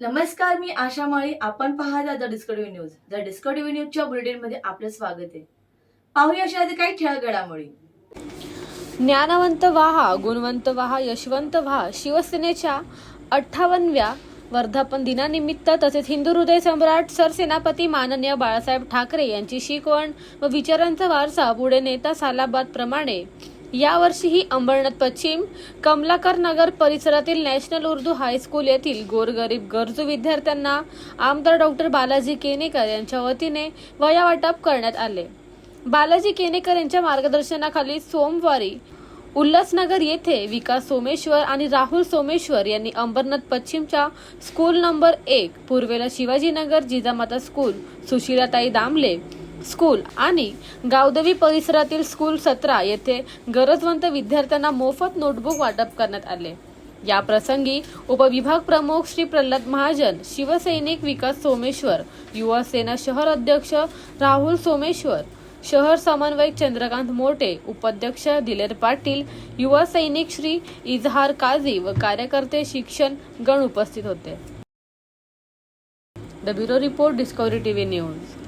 नमस्कार मी आशा माळी. आपण पाहता the Discovery news. The Discovery न्यूजच्या बुलेटिनमध्ये आपलं स्वागत आहे. पाहूया अशा आधी काही ठळक घडामोडी ज्ञानवंत व्हा गुणवंत व्हा यशवंत व्हा शिवसेनेच्या अठ्ठावनव्या वर्धापन दिनानिमित्त तसेच हिंदू हृदय सम्राट सरसेनापती माननीय बाळासाहेब ठाकरे यांची शिकवण व विचारांचा वारसा पुढे नेता सालाबाद प्रमाणे. यावर्षीही अंबरनाथ पश्चिम कमलाकर नगर परिसरातील नॅशनल उर्दू हायस्कूल येथील गोरगरीब गरजू विद्यार्थ्यांना आमदार डॉक्टर बालाजी केनेकर यांच्या वतीने वया वाटप करण्यात आले. बालाजी केनेकर यांच्या मार्गदर्शनाखाली सोमवारी उल्हासनगर येथे विकास सोमेश्वर आणि राहुल सोमेश्वर यांनी अंबरनाथ पश्चिमच्या स्कूल नंबर एक पूर्वेला शिवाजीनगर जिजामाता स्कूल सुशीलाताई दामले स्कूल आणि गावदेवी परिसरातील स्कूल सतरा येथे गरजवंत विद्यार्थ्यांना मोफत नोटबुक वाटप करण्यात आले. या प्रसंगी उपविभाग प्रमुख श्री प्रल्हाद महाजन शिवसैनिक विकास सोमेश्वर युवा सेना शहर अध्यक्ष राहुल सोमेश्वर शहर समन्वयक चंद्रकांत मोटे उपाध्यक्ष दिलेर पाटील युवा सैनिक श्री इजहार काझी व कार्यकर्ते शिक्षण गण उपस्थित होते. The bureau report Discovery TV news.